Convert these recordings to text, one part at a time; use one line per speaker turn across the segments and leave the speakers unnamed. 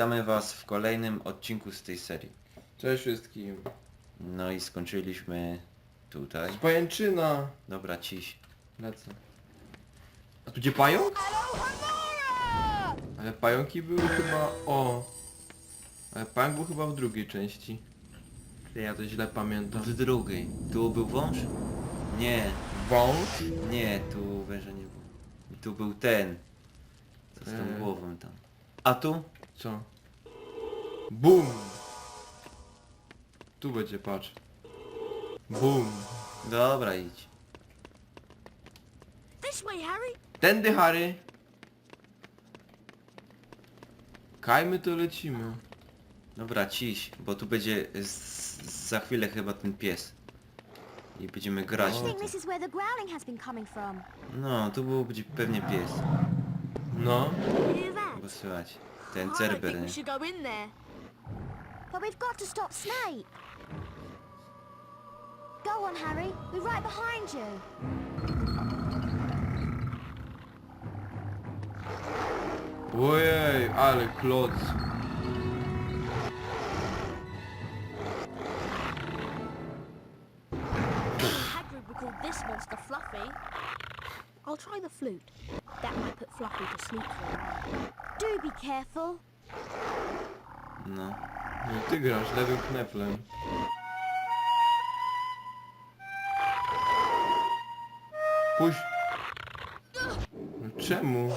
Witamy Was w kolejnym odcinku z tej serii.
Cześć wszystkim.
No i skończyliśmy tutaj.
Pajęczyna.
Dobra, ciś.
Lecę. A tu gdzie pająk? Ale pająki były chyba... O! Ale pająk był chyba w drugiej części. Ja to źle pamiętam.
W drugiej. Tu był wąż? Nie,
Wąż?
nie, tu węża nie było. Tu był ten. Co z tą
Eee.
głową tam. A tu?
Co? Bum! Tu będzie, patrz. Bum!
Dobra, idź.
This way, Harry.
Tędy, Harry! Kajmy to lecimy.
Dobra, ciś, bo tu będzie z, za chwilę chyba ten pies. I będziemy grać
I
na
think
tym.
this is where the growling has been coming from.
No, tu był będzie pewnie pies.
No.
Hear that?
Bo słychać. Ten
I don't
cerber,
think we should go in there. But we've got to stop Snape. Go on, Harry. We're right behind you.
Ojej, ale kloc.
Hagrid would call this monster Fluffy. I'll try the flute. That might put Fluffy to sleep for a while.
Do be careful.
No.
No ty grasz lewym kneflem. Puść. No czemu?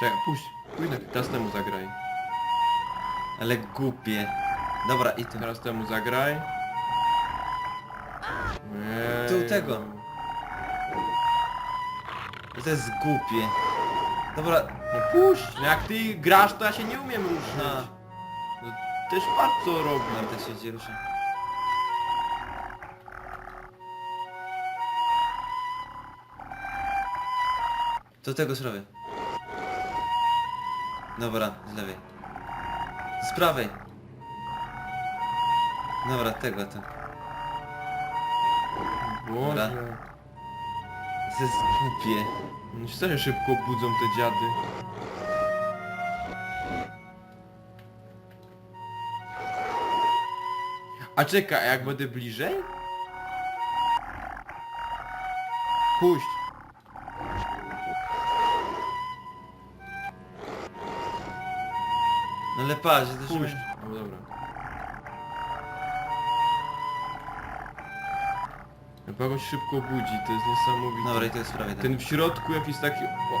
Czekaj, puść. Puść na... Teraz temu zagraj.
Ale głupie. Dobra, i tu.
Teraz temu zagraj.
Tu
Ej,
tego. To jest głupie. Dobra,
No puść! No jak ty grasz, to ja się nie umiem ruszyć.
na.
No, też patrz co robi.
Marta się gdzie rusza. Do tego z prawej. Dobra, z lewej. Z prawej. Dobra, tego to.
Boże.
To jest głupie.
Oni się szybko budzą te dziady. A czekaj, a jak będę bliżej? Puść.
No ale patrz, to
Puść. Jak jakoś szybko budzi, to jest niesamowite.
Dobra, i to jest z prawej.
Ten w środku jakiś taki... O.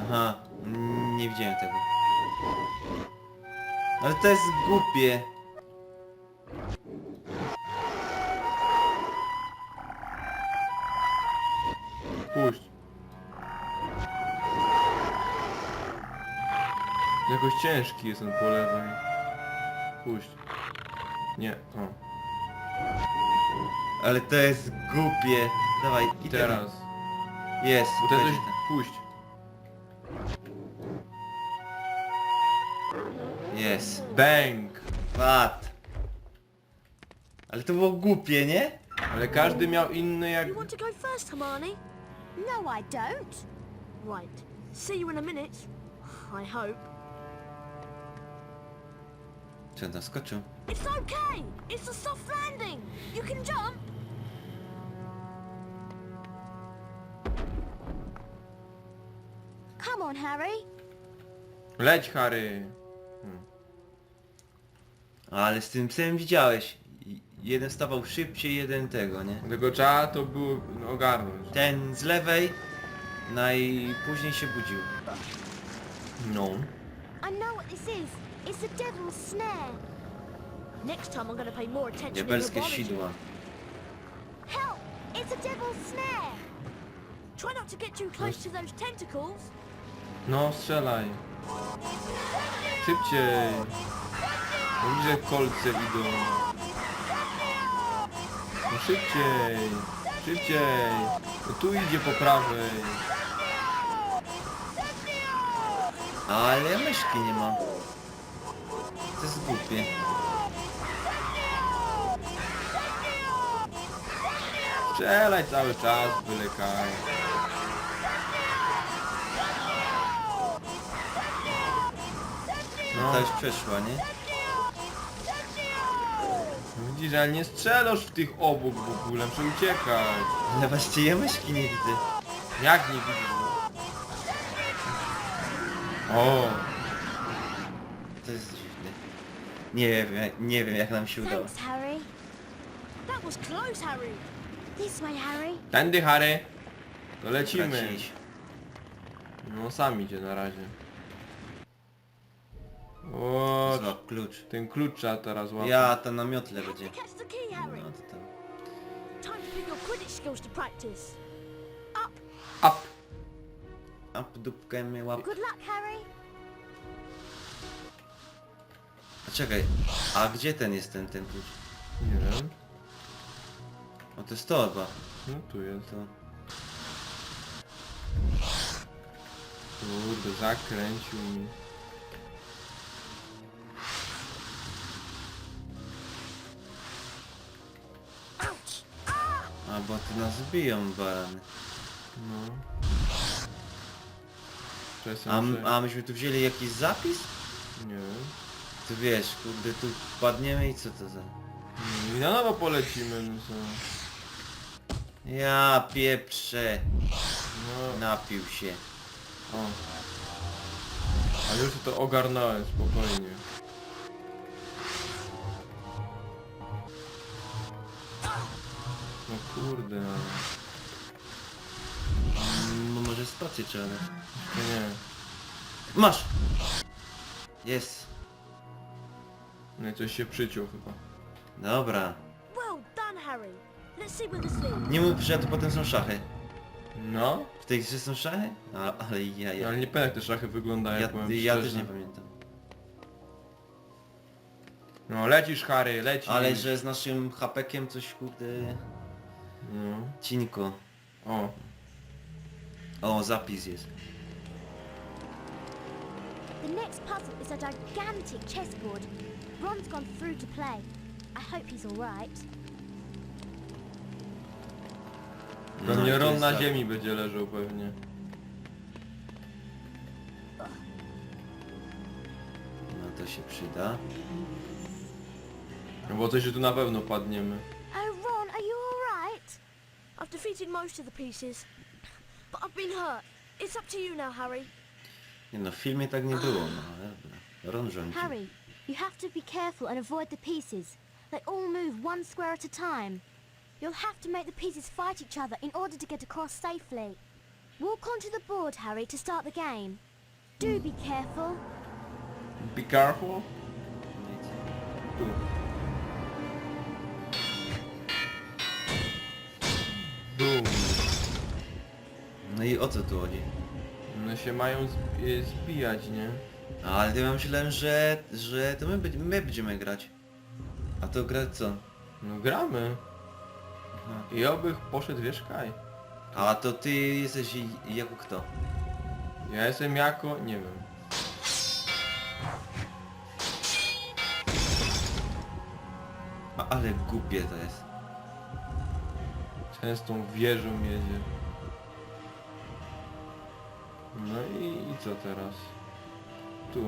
Aha, mm, nie widziałem tego. Ale to jest głupie.
Puść. Jakoś ciężki jest on po lewej. Puść. Nie, o.
Ale to jest głupie. Dawaj, i
Teraz.
Jest,
coś...
ten.
Puść.
Jest.
Bang!
Pat. Ale to było głupie, nie?
Ale każdy miał inny jak...
You want to go first, Hermione?
No, I don't.
Right. See you in a minute. I hope.
Czy on tam skoczył?
It's okay. It's a soft landing. You can jump.
On, Harry.
Leć, Harry!
Ale z tym psem widziałeś. Jeden stawał szybciej, jeden tego, nie?
Tego trzeba to było no, ogarnąć.
Ten z lewej najpóźniej się budził.
No.
I know what this is. It's the devil's snare.
Next time I'm going to pay more attention in
Diabelskie sidła.
Help! It's a devil's snare.
Try not to get too close to those tentacles.
No, strzelaj. Szybciej. Mówi, że kolce idą. No szybciej. Szybciej. No tu idzie po prawej.
Ale myszki nie ma. To jest głupie.
Strzelaj cały czas, byle kaj. No,
Ta już przeszła, nie?
widzisz, ale nie strzelasz w tych obok w ogóle, muszę uciekać.
Ale właśnie ja myszki nie widzę.
Jak nie widzisz? O,
To jest dziwne. Nie wiem, nie wiem jak nam się udało.
Thanks, Harry.
That was close, Harry.
This way, Harry.
tędy Harry. To lecimy. No sam idzie na razie. O,
Złap klucz.
ten klucz trzeba teraz łapać.
Ja, to na miotle będzie.
Catch the key, Harry.
No to tam.
Time to put your Quidditch skills to practice. Up.
Up.
A dupkę mnie łap.
Good luck, Harry.
A czekaj, a gdzie ten jest ten, ten klucz?
Nie wiem.
O to jest to chyba.
No tu jest.
To.
Kurde, zakręcił mi.
A bo ty nas biją barany.
No.
A, a myśmy tu wzięli jakiś zapis?
Nie wiem.
Tu wiesz, kurde, tu padniemy i co to za...
I na nowo polecimy, no co.
Ja pieprzę.
No,
Napił się.
o. Ale już to ogarnąłem, spokojnie. Kurde, ale...
Mm, może spację trzeba.
To nie.
Masz! Jest.
No i coś się przyciął chyba.
Dobra.
Well done, Harry. Let's see where this leads.
Nie mów, że tu potem są szachy.
No?
W tej grze są szachy? A, ale ja, ja.
Ale nie pamiętam jak te szachy wyglądają,
Ja,
powiem
ja też
szczerze.
nie pamiętam.
No lecisz Harry, lecisz.
Ale że z naszym hapekiem coś kurde...
No.
Cinko.
O.
O, zapis jest.
The next puzzle is a gigantic chessboard. Ron's gone through to play. I hope he's all right.
No,
Pewnie
i to
Ron
jest
na
tak.
ziemi będzie leżał pewnie.
No to się przyda.
No bo coś że tu na pewno padniemy.
I've defeated most of the pieces, but I've been hurt. It's up to you now, Harry.
Nie no, w filmie tak nie było, no ale dobra. Ron rządzi.
Harry, you have to be careful and avoid the pieces. They all move one square at a time. You'll have to make the pieces fight each other in order to get across safely. Walk onto the board, Harry, to start the game. Do be hmm. careful.
Be careful. Tu.
I o co tu chodzi?
One się mają zb- y, zbijać, nie?
Ale ja myślałem, że, że to my, będzie- my będziemy grać. A to gra co?
No gramy.
Aha.
I obych poszedł wiesz kaj.
A to ty jesteś i- jako kto?
Ja jestem jako... nie wiem.
A, ale głupie to jest.
Częstą wieżą jedzie. No i, i co teraz? Tu.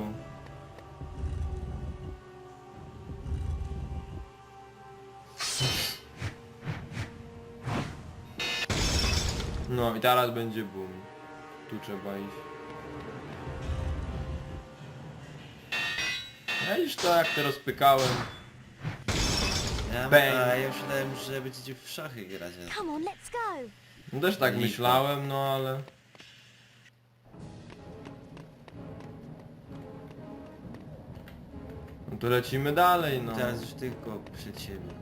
No i teraz będzie boom. Tu trzeba iść. Ja już to jak to rozpykałem.
Ja,
Bang.
a ja myślałem, że będziecie w szachy grać. ale-
Come on, let's go.
No też tak myślałem, no ale... No to lecimy dalej, no.
Teraz już tylko przed siebie.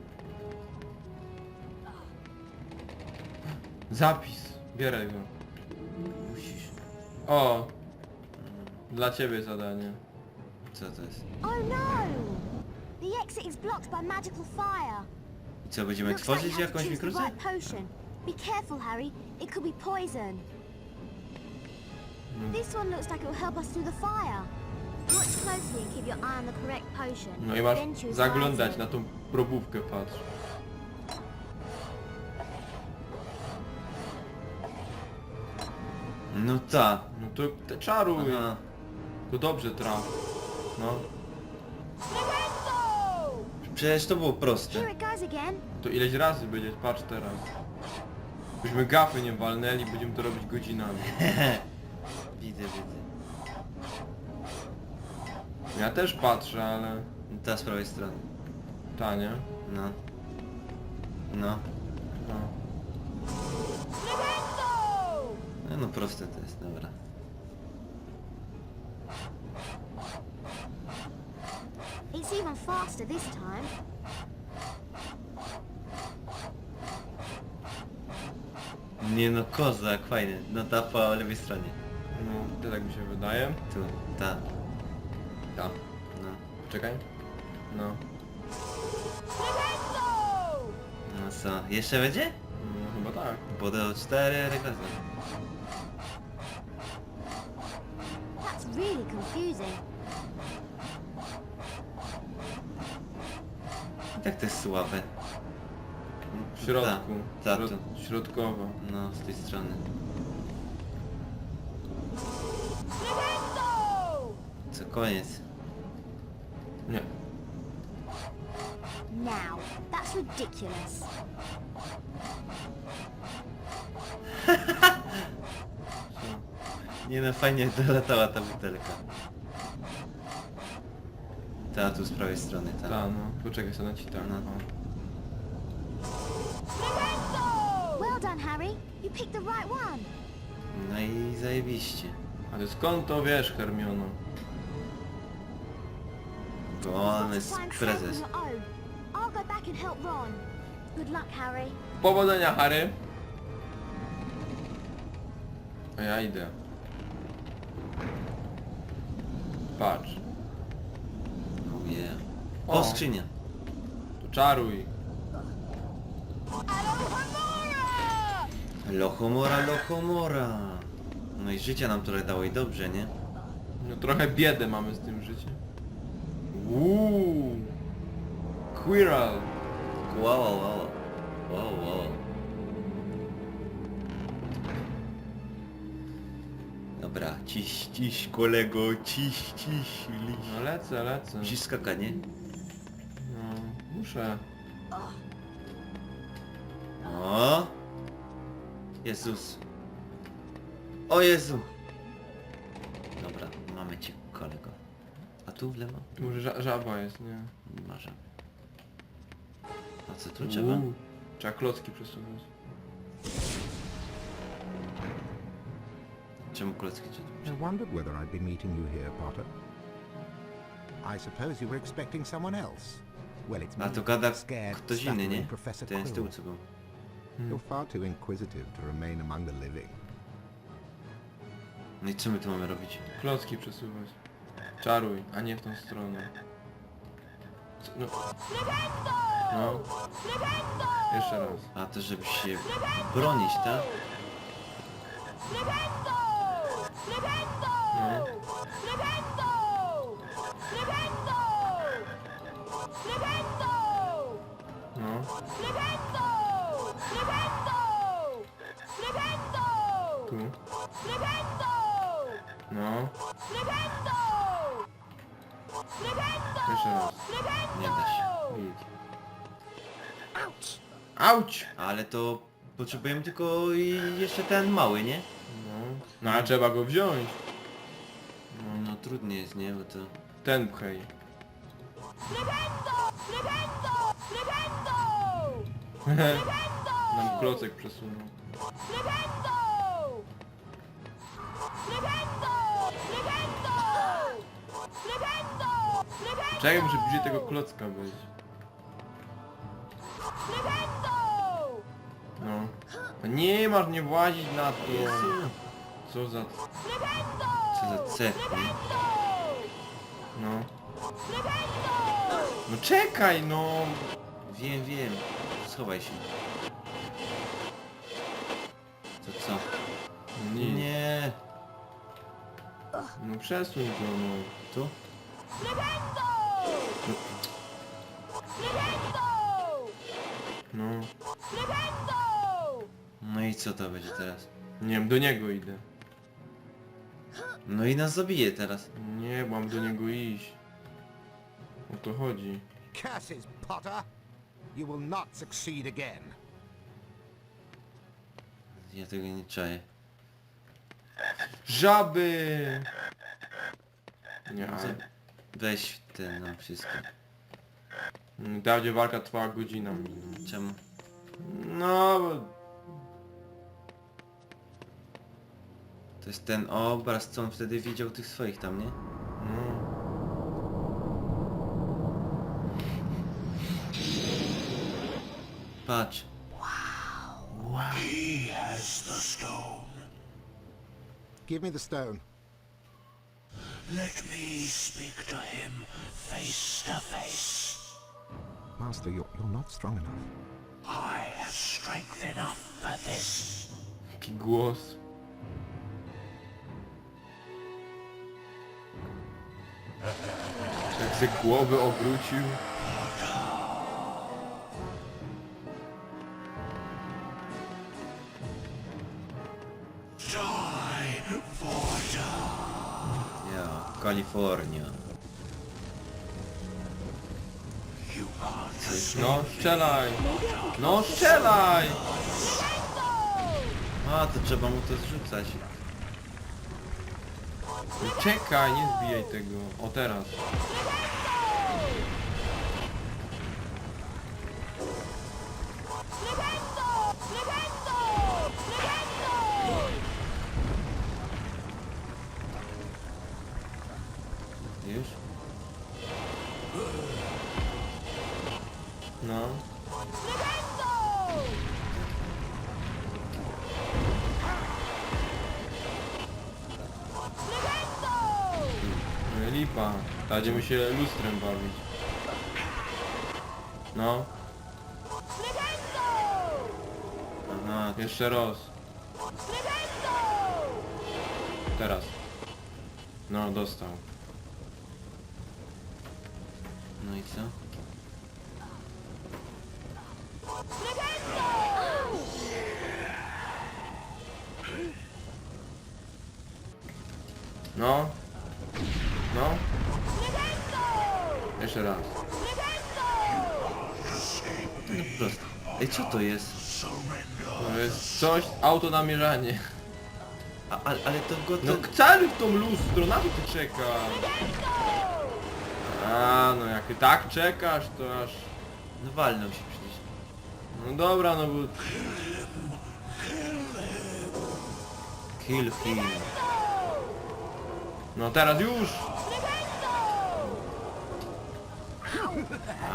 Zapis. Bierę go.
Musisz.
O! Dla ciebie zadanie.
Co to jest?
Oh no! The exit is blocked by magical fire.
I co, będziemy
Looks like
tworzyć
have to
jakąś
choose the right potion. Be careful, Harry. It could be poison.
Mm.
This one looks like it will help us through the fire.
No i masz zaglądać na tą probówkę, patrz.
No ta.
No to te czaruj.
Aha.
To dobrze traf. No.
Przecież to było proste.
To ileś razy będzie, patrz teraz. Byśmy gafy nie walnęli, będziemy to robić godzinami.
widzę, widzę.
Ja też patrzę, ale...
Ta z prawej strony.
Ta, nie?
No. No.
No.
No, no proste to jest, dobra.
It's even faster this time.
Nie no, kozak, fajny. No ta po lewej stronie.
No, to tak mi się wydaje.
Tu, ta.
Ta.
No.
Czekaj. No.
No co, jeszcze będzie?
No chyba tak.
Bo do czterech razy.
That's really confusing.
Jak to jest słabe?
W środku.
Ta, ta,
Środ-. Środkowo.
No, z tej strony. Co, koniec.
Nie.
Now,
Nie no, fajnie dolatała ta butelka. Ta, tu z prawej strony, ta.
Ta, no. Poczekaj sobie nacitam.
No.
O.
Well done, Harry. You picked the right one.
No i zajebiście.
Ale skąd to wiesz, Hermiono?
Bo on jest prezes.
I'll go back and help Ron. Good luck, Harry.
Powodzenia, Harry! A ja idę. Patrz.
Oh yeah. O,
O.
skrzynia.
To czaruj.
Lochomora, lochomora. No i życia nam trochę dało i dobrze, nie?
No trochę biedę mamy z tym życiem. Uuu. Quirrell.
Wow, wow, wow. Wow, wow. Dobra, ciś, ciś, kolego, ciś, ciś, liś.
No lecę, lecę.
Musisz skakać, nie?
No, muszę.
O! Jezus. O Jezu! Dobra, mamy cię, kolego. A tu w lewo?
Może ża żaba jest, nie?
Nie ma żadnej. A co tu trzeba?
Uuu. Trzeba klocki przesunąć.
Czemu klocki czy
I wondered whether I'd be meeting you here, Potter. I suppose you were expecting someone else. Well, it's
A to gada
scared,
ktoś inny, nie?
stuttering Professor
Ten z tyłu
Quirrell.
co był.
You're far too inquisitive to remain among the living.
No i co my tu mamy robić?
Klocki przesuwać. Czaruj, a nie w tą stronę. Co- No. No. Jeszcze raz.
A to żeby się bronić, tak?
Auć!
Ale to potrzebujemy tylko i jeszcze ten mały, nie?
No. No a trzeba go wziąć.
No trudniej jest, nie? Bo to...
Ten pchaj. Nam klocek przesunął. Czekaj, muszę bliżej tego klocka być. Nie masz nie włazić na to. Co za...
Co za nie?
No. No czekaj no!
Wiem, wiem. Schowaj się. To co?
Nie.
Nie.
No przesuń go no.
Tu? Co to będzie teraz?
Nie wiem, do niego idę.
No i nas zabije teraz.
Nie, mam do niego iść. O to chodzi.
Curses, Potter! You will not succeed again.
Ja tego nie czaję.
Żaby! Nie,
Za- Weź ten no wszystko.
Ta będzie walka trwała godzina.
Czemu?
No, bo...
To jest ten obraz, co on wtedy widział tych swoich tam, nie?
No.
Patrz.
Give me the stone.
Let me speak to him face to face.
Master, you're, you're not strong enough.
I have strength enough for this.
Jaki głos. Jak se głowy obrócił.
Ja, Kalifornia.
No, strzelaj! No, strzelaj!
A, to trzeba mu to zrzucać.
Czekaj, nie zbijaj tego. O, teraz. Się lustrem bawić. No,
Aha,
jeszcze raz. Teraz. No, dostał.
no i co?
No. Jeszcze raz.
No prosto. Ej, co to jest?
To jest coś, auto namierzanie.
A, ale, ale to go to...
No cały w tą lustro, na co ty czekasz? A, no jak ty tak czekasz, to aż...
No walnął się przecież.
No dobra, no bo...
Kill him.
No teraz już!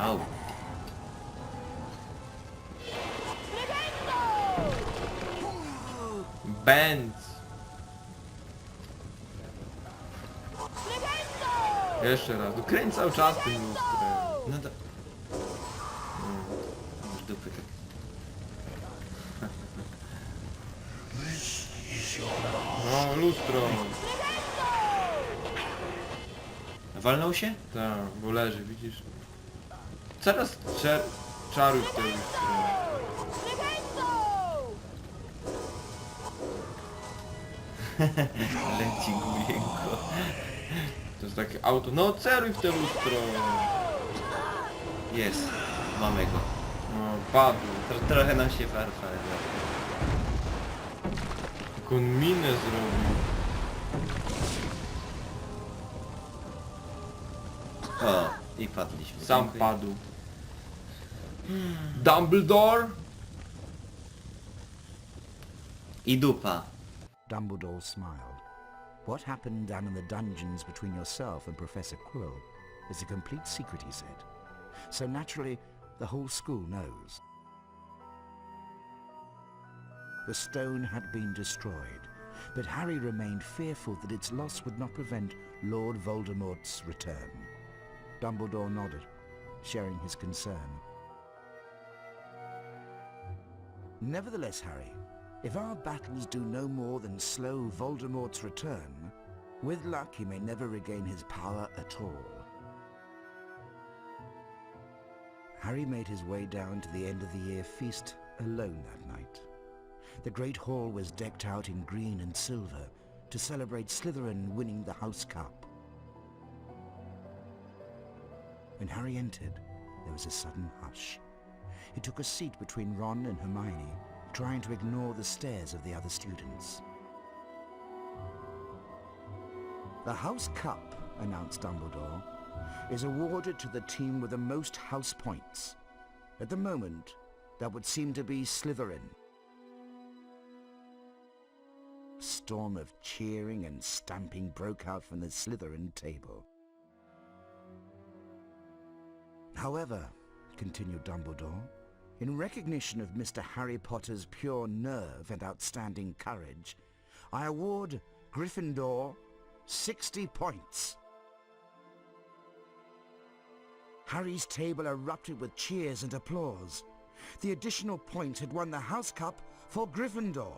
Au.
Benz! Jeszcze raz, no kręć cały czas tym lustrem.
No to... Masz dupy tak.
No, lustro.
Walnął się?
Tak, bo leży, widzisz? Teraz czer... czaruj w te lustro.
Leci gulienko.
To jest takie auto, no ceruj w te lustro.
Jest. Mamy go.
No, padł.
Tro, trochę nam się farfa.
Taką minę zrobił.
O, i padliśmy.
Sam
Dziękuję.
padł. Dumbledore?
I dupa.
Dumbledore smiled. What happened down in the dungeons between yourself and Professor Quirrell is a complete secret, he said. So naturally, the whole school knows. The stone had been destroyed, but Harry remained fearful that its loss would not prevent Lord Voldemort's return. Dumbledore nodded, sharing his concern. Nevertheless, Harry, if our battles do no more than slow Voldemort's return, with luck he may never regain his power at all. Harry made his way down to the end of the year feast alone that night. The great hall was decked out in green and silver to celebrate Slytherin winning the House Cup. When Harry entered, there was a sudden hush. He took a seat between Ron and Hermione, trying to ignore the stares of the other students. The House Cup, announced Dumbledore, is awarded to the team with the most house points. At the moment, that would seem to be Slytherin. A storm of cheering and stamping broke out from the Slytherin table. However, continued Dumbledore, in recognition of Mr. Harry Potter's pure nerve and outstanding courage, I award Gryffindor 60 points. Harry's table erupted with cheers and applause. The additional point had won the House Cup for Gryffindor.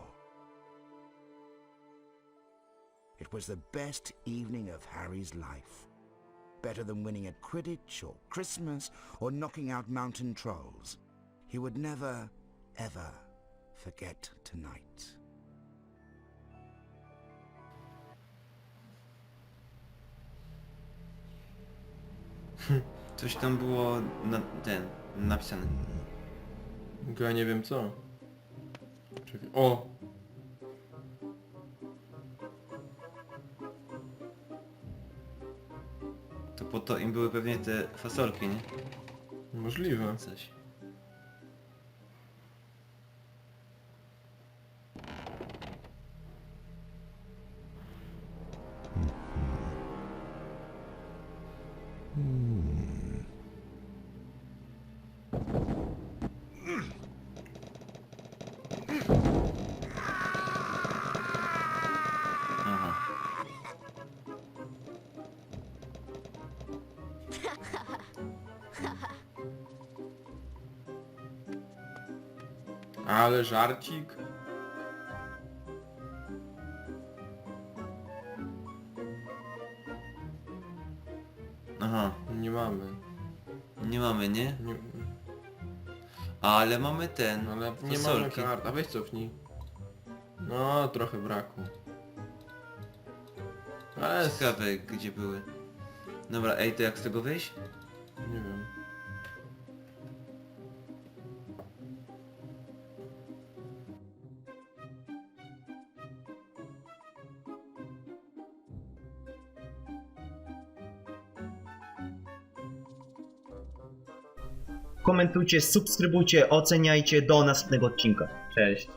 It was the best evening of Harry's life. Better than winning at Quidditch or Christmas or knocking out mountain trolls. He would never, ever forget tonight.
Coś tam było na ten, napisane.
Tylko ja nie wiem co. Czekaj. O!
To po to im były pewnie te fasolki, nie?
Możliwe.
Coś.
Ale żarcik.
Aha.
Nie mamy.
Nie mamy, nie?
Nie,
Ale mamy ten.
ale nie mamy
fasolki.
kart. A weź cofnij. No, trochę braku. Ale s-
Ciekawe gdzie były. Dobra, ej, to jak z tego wyjść?
nie wiem.
Komentujcie, subskrybujcie, oceniajcie do następnego odcinka. Cześć.